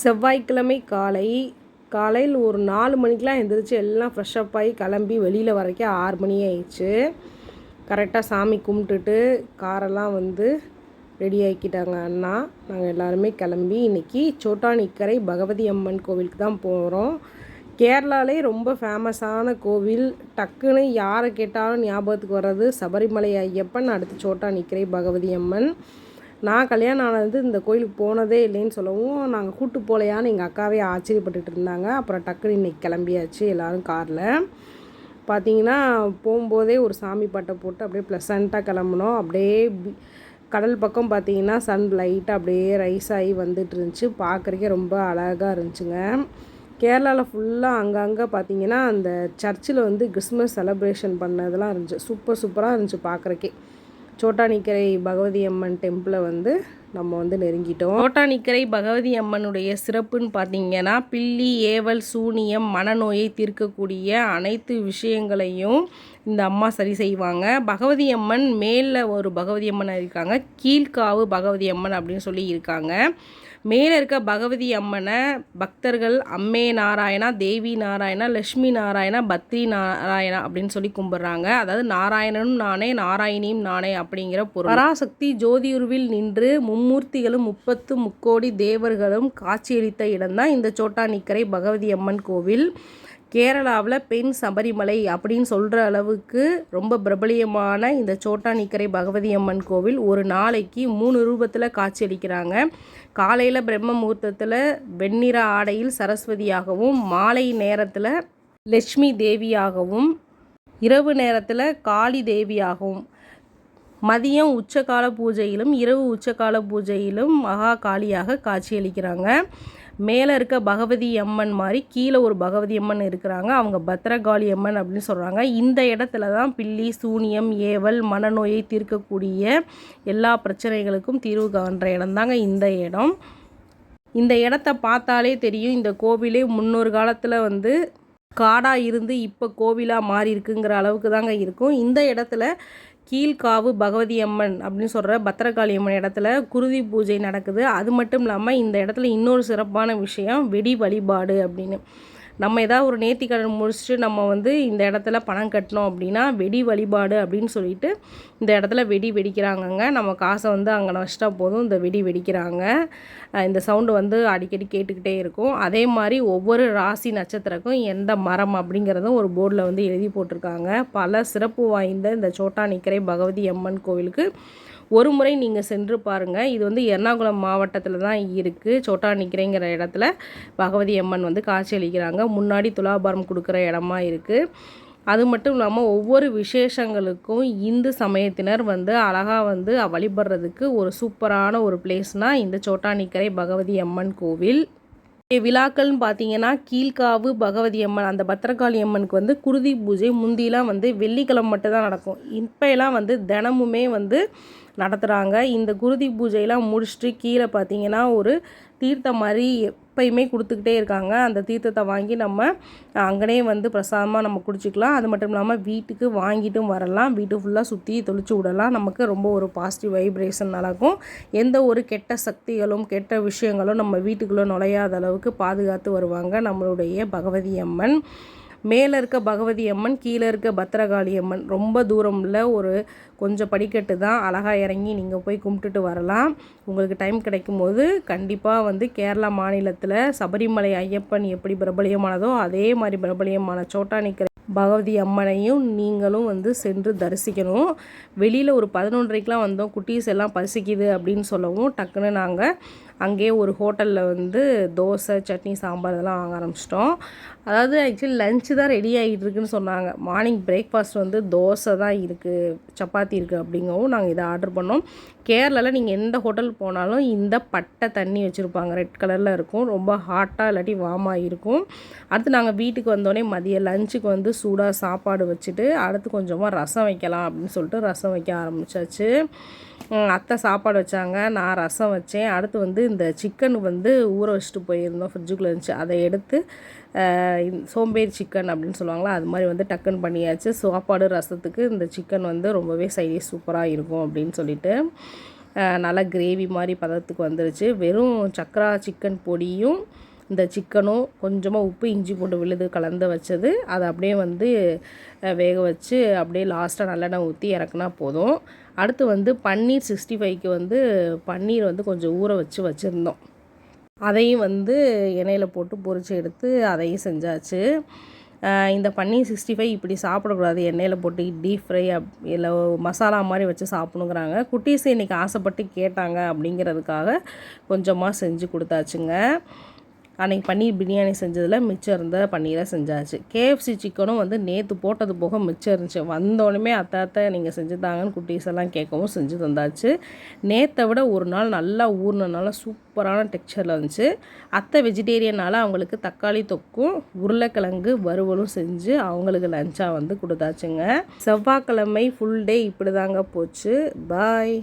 செவ்வாய்க்கிழமை காலை காலையில் ஒரு நாலு மணிக்கெலாம் எழுந்திரிச்சு எல்லாம் ஃப்ரெஷ்அப் ஆகி கிளம்பி வெளியில் வரைக்கும் ஆறு மணி ஆயிடுச்சு. கரெக்டாக சாமி கும்பிட்டுட்டு காரெல்லாம் வந்து ரெடி ஆக்கிட்டாங்க அண்ணா. நாங்கள் எல்லாருமே கிளம்பி இன்றைக்கி சோட்டானிக்கரை பகவதி அம்மன் கோவிலுக்கு தான் போகிறோம் கேரளாலே ரொம்ப ஃபேமஸான கோவில். டக்குன்னு யாரை கேட்டாலும் ஞாபகத்துக்கு வர்றது சபரிமலை ஐயப்பன் அடுத்து சோட்டானிக்கரை பகவதி அம்மன். நான் கல்யாணம் ஆனது இந்த கோயிலுக்கு போனதே இல்லைன்னு சொல்லவும் நாங்கள் கூட்டு போகலையான்னு எங்கள் அக்காவே ஆச்சரியப்பட்டுட்டு இருந்தாங்க. அப்புறம் டக்குன்னு இன்றைக்கி கிளம்பியாச்சு எல்லோரும் காரில். பார்த்தீங்கன்னா போகும்போதே ஒரு சாமி பட்டை போட்டு அப்படியே ப்ளசண்ட்டாக கிளம்புனோம். அப்படியே கடல் பக்கம் பார்த்தீங்கன்னா சன் லைட்டாக அப்படியே ரைஸ் ஆகி வந்துட்டு இருந்துச்சு. பார்க்குறக்கே ரொம்ப அழகாக இருந்துச்சுங்க. கேரளாவில் ஃபுல்லாக அங்கங்கே பார்த்தீங்கன்னா அந்த சர்ச்சில் வந்து கிறிஸ்மஸ் செலப்ரேஷன் பண்ணதெல்லாம் இருந்துச்சு. சூப்பர் சூப்பராக இருந்துச்சு பார்க்குறக்கே சோட்டானிக்கரை பகவதி அம்மன் டெம்பிளை வந்து நம்ம வந்து நெருங்கிட்டோம். சோட்டானிக்கரை பகவதி அம்மனுடைய சிறப்புன்னு பார்த்தீங்கன்னா பில்லி ஏவல் சூனியம் மனநோயை தீர்க்கக்கூடிய அனைத்து விஷயங்களையும் இந்த அம்மா சரி செய்வாங்க. பகவதி அம்மன் மேலே ஒரு பகவதி அம்மன் இருக்காங்க கீழ்காவு பகவதி அம்மன் அப்படின்னு சொல்லி இருக்காங்க. மேலே இருக்க பகவதி அம்மனை பக்தர்கள் அம்மே நாராயணா தேவி நாராயணா லக்ஷ்மி நாராயணா பத்ரி நாராயணா அப்படின்னு சொல்லி கும்பிட்றாங்க. அதாவது நாராயணனும் நானே நாராயணியும் நானே அப்படிங்கிற பொருள். பராசக்தி ஜோதியுருவில் நின்று மும்மூர்த்திகளும் முப்பத்து முக்கோடி தேவர்களும் காட்சியளித்த இடம்தான் இந்த சோட்டா நிக்கரை பகவதி அம்மன் கோவில். கேரளாவில் பெண் சபரிமலை அப்படின்னு சொல்கிற அளவுக்கு ரொம்ப பிரபலியமான இந்த சோட்டானிக்கரை பகவதி அம்மன் கோவில் ஒரு நாளைக்கு மூணு ரூபத்தில் காட்சியளிக்கிறாங்க. காலையில் பிரம்ம முகூர்த்தத்தில் வெண்ணிற ஆடையில் சரஸ்வதியாகவும் மாலை நேரத்தில் லட்சுமி தேவியாகவும் இரவு நேரத்தில் காளி தேவியாகவும் மதியம் உச்சகால பூஜையிலும் இரவு உச்சகால பூஜையிலும் மகா காளியாக காட்சியளிக்கிறாங்க. மேலே இருக்க பகவதி அம்மன் மாதிரி கீழே ஒரு பகவதி அம்மன் இருக்கிறாங்க. அவங்க பத்ரகாளி அம்மன் அப்படின்னு சொல்கிறாங்க இந்த இடத்துல தான் பில்லி சூனியம் ஏவல் மனநோயை தீர்க்கக்கூடிய எல்லா பிரச்சனைகளுக்கும் தீர்வு காண்ற இடம்தாங்க இந்த இடம். இந்த இடத்த பார்த்தாலே தெரியும். இந்த கோவிலே முன்னொரு காலத்தில் வந்து காடாக இருந்து இப்போ கோவிலாக மாறி இருக்குங்கிற அளவுக்கு தாங்க இருக்கும். இந்த இடத்துல கீழ்காவு பகவதி அம்மன் அப்படின்னு சொல்கிற பத்திரகாளி அம்மன் இடத்துல குருதி பூஜை நடக்குது. அது மட்டும் இல்லாமல் இந்த இடத்துல இன்னொரு சிறப்பான விஷயம் வெடி வழிபாடு அப்படின்னு. நம்ம ஏதாவது ஒரு நேர்த்திக்கடன் முடிச்சுட்டு நம்ம வந்து இந்த இடத்துல பணம் கட்டினோம் அப்படின்னா வெடி வழிபாடு அப்படின்னு சொல்லிட்டு இந்த இடத்துல வெடி வெடிக்கிறாங்கங்க. நம்ம காசை வந்து அங்கே வச்சிட்டா போதும். இந்த வெடி வெடிக்கிறாங்க. இந்த சவுண்டு வந்து அடிக்கடி கேட்டுக்கிட்டே இருக்கும். அதே மாதிரி ஒவ்வொரு ராசி நட்சத்திரக்கும் எந்த மரம் அப்படிங்கிறதும் ஒரு போர்டில் வந்து எழுதி போட்டிருக்காங்க. பல சிறப்பு வாய்ந்த இந்த சோட்டா நிக்கரை பகவதி அம்மன் கோவிலுக்கு ஒரு முறை நீங்கள் சென்று பாருங்கள் இது வந்து எர்ணாகுளம் மாவட்டத்தில் தான் இருக்குது சோட்டானிக்கரைங்கிற இடத்துல பகவதி அம்மன் வந்து காட்சியளிக்கிறாங்க முன்னாடி துலாபாரம் கொடுக்குற இடமா இருக்குது அது மட்டும் இல்லாமல் ஒவ்வொரு விசேஷங்களுக்கும் இந்து சமயத்தினர் வந்து அழகாக வந்து வழிபடுறதுக்கு ஒரு சூப்பரான ஒரு பிளேஸ்னால் இந்த சோட்டானிக்கரை பகவதி அம்மன் கோவில். விழாக்கள்னு பார்த்தீங்கன்னா கீழ்காவு பகவதி அம்மன் அந்த பத்திரகாளி அம்மனுக்கு வந்து குருதி பூஜை முந்திலாம் வந்து வெள்ளிக்கிழமை மட்டும் தான் நடக்கும். இப்போ எல்லாம் வந்து தினமுமே வந்து நடத்துகிறாங்க இந்த குருதி பூஜையெல்லாம் முடிச்சுட்டு கீழே பார்த்தீங்கன்னா ஒரு தீர்த்தம் மாதிரி எப்பயுமே கொடுத்துக்கிட்டே இருக்காங்க. அந்த தீர்த்தத்தை வாங்கி நம்ம அங்கனே வந்து பிரசாதமாக நம்ம குடிச்சிக்கலாம். அது மட்டும் இல்லாமல் வீட்டுக்கு வாங்கிட்டும் வரலாம். வீட்டு ஃபுல்லாக சுற்றி தொளிச்சு விடலாம். நமக்கு ரொம்ப ஒரு பாசிட்டிவ் வைப்ரேஷன் நடக்கும் எந்த ஒரு கெட்ட சக்திகளும் கெட்ட விஷயங்களும் நம்ம வீட்டுக்குள்ளே நுழையாத அளவுக்கு பாதுகாத்து வருவாங்க நம்மளுடைய பகவதி அம்மன். மேலே இருக்க பகவதி அம்மன் கீழே இருக்க பத்திரகாளி அம்மன் ரொம்ப தூரமில் ஒரு கொஞ்சம் படிக்கட்டு தான். அழகாக இறங்கி நீங்கள் போய் கும்பிட்டுட்டு வரலாம். உங்களுக்கு டைம் கிடைக்கும் போது கண்டிப்பாக வந்து கேரளா மாநிலத்தில் சபரிமலை ஐயப்பன் எப்படி பிரபலியமானதோ அதே மாதிரி பிரபலியமான சோட்டா நிற்கிற பகவதி அம்மனையும் நீங்களும் வந்து சென்று தரிசிக்கணும். வெளியில் ஒரு பதினொன்றரைக்கெலாம் வந்தோம். குட்டீஸ் எல்லாம் பசிக்குது அப்படின்னு சொல்லவும் டக்குன்னு நாங்கள் அங்கேயே ஒரு ஹோட்டலில் வந்து தோசை சட்னி சாம்பார் இதெல்லாம் வாங்க ஆரம்பிச்சிட்டோம். அதாவது ஆக்சுவலி லஞ்சு தான் ரெடி ஆகிட்டு இருக்குன்னு சொன்னாங்க. மார்னிங் பிரேக்ஃபாஸ்ட் வந்து தோசை தான் இருக்குது சப்பாத்தி இருக்குது அப்படிங்கவும் நாங்கள் இதை ஆர்டர் பண்ணோம். கேரளாவில் நீங்கள் எந்த ஹோட்டல் போனாலும் இந்த பட்டை தண்ணி வச்சுருப்பாங்க. ரெட் கலரில் இருக்கும். ரொம்ப ஹாட்டாக இல்லாட்டி வார்மாக இருக்கும். அடுத்து நாங்கள் வீட்டுக்கு வந்தோடனே மதியம் லஞ்சுக்கு வந்து சூடாக சாப்பாடு வச்சுட்டு அடுத்து கொஞ்சமாக ரசம் வைக்கலாம் அப்படின்னு சொல்லிட்டு ரசம் வைக்க ஆரம்பித்தாச்சு அத்தை சாப்பாடு வச்சாங்க. நான் ரசம் வச்சேன். அடுத்து வந்து இந்த சிக்கன் வந்து ஊற வச்சுட்டு போயிருந்தோம். ஃப்ரிட்ஜுக்குள்ளே இருந்துச்சு. அதை எடுத்து சோம்பேறி சிக்கன் அப்படின்னு சொல்லுவாங்களா அது மாதிரி வந்து டக்குன்னு பண்ணியாச்சு. சாப்பாடு ரசத்துக்கு இந்த சிக்கன் வந்து ரொம்பவே சைடி சூப்பராக இருக்கும் அப்படின்னு சொல்லிட்டு நல்லா கிரேவி மாதிரி பதத்துக்கு வந்துருச்சு. வெறும் சக்கரா சிக்கன் பொடியும் இந்த சிக்கனும் கொஞ்சமாக உப்பு இஞ்சி பூண்டு விழுது கலந்து வச்சது. அதை அப்படியே வந்து வேக வச்சு அப்படியே லாஸ்ட்டாக நல்லெண்ணெய் ஊற்றி இறக்குனா போதும். அடுத்து வந்து பன்னீர் சிக்ஸ்டி ஃபைவ்க்கு வந்து பன்னீர் வந்து கொஞ்சம் ஊற வச்சு வச்சுருந்தோம். அதையும் வந்து எண்ணெயில் போட்டு பொறிச்சு எடுத்து அதையும் செஞ்சாச்சு. இந்த பன்னீர் சிக்ஸ்டி ஃபைவ் இப்படி சாப்பிடக்கூடாது. எண்ணெயில் போட்டு டீப் ஃப்ரை அப் இல்லை மசாலா மாதிரி வச்சு சாப்பிடுங்கிறாங்க குட்டீஸ் இன்றைக்கி ஆசைப்பட்டு கேட்டாங்க அப்படிங்கிறதுக்காக கொஞ்சமாக செஞ்சு கொடுத்தாச்சுங்க. அன்றைக்கி பன்னீர் பிரியாணி செஞ்சதில் மிச்சம் இருந்த பன்னீரை செஞ்சாச்சு. கேஎஃப்சி சிக்கனும் வந்து நேற்று போட்டது போக மிச்சம் இருந்துச்சு. வந்தோடனே அத்தை அத்தை நீங்கள் செஞ்சு தாங்கன்னு குட்டீஸ் எல்லாம் கேட்கவும் செஞ்சு தந்தாச்சு. நேற்றை விட ஒரு நாள் நல்லா ஊறினனால சூப்பரான டெக்ஸ்சரில் இருந்துச்சு. அத்தை வெஜிடேரியனால் அவங்களுக்கு தக்காளி தொக்கும் உருளைக்கிழங்கு வறுவலும் செஞ்சு அவங்களுக்கு லஞ்சாக வந்து கொடுத்தாச்சுங்க. செவ்வாய்க்கிழமை ஃபுல் டே இப்படி தாங்க போச்சு. பாய்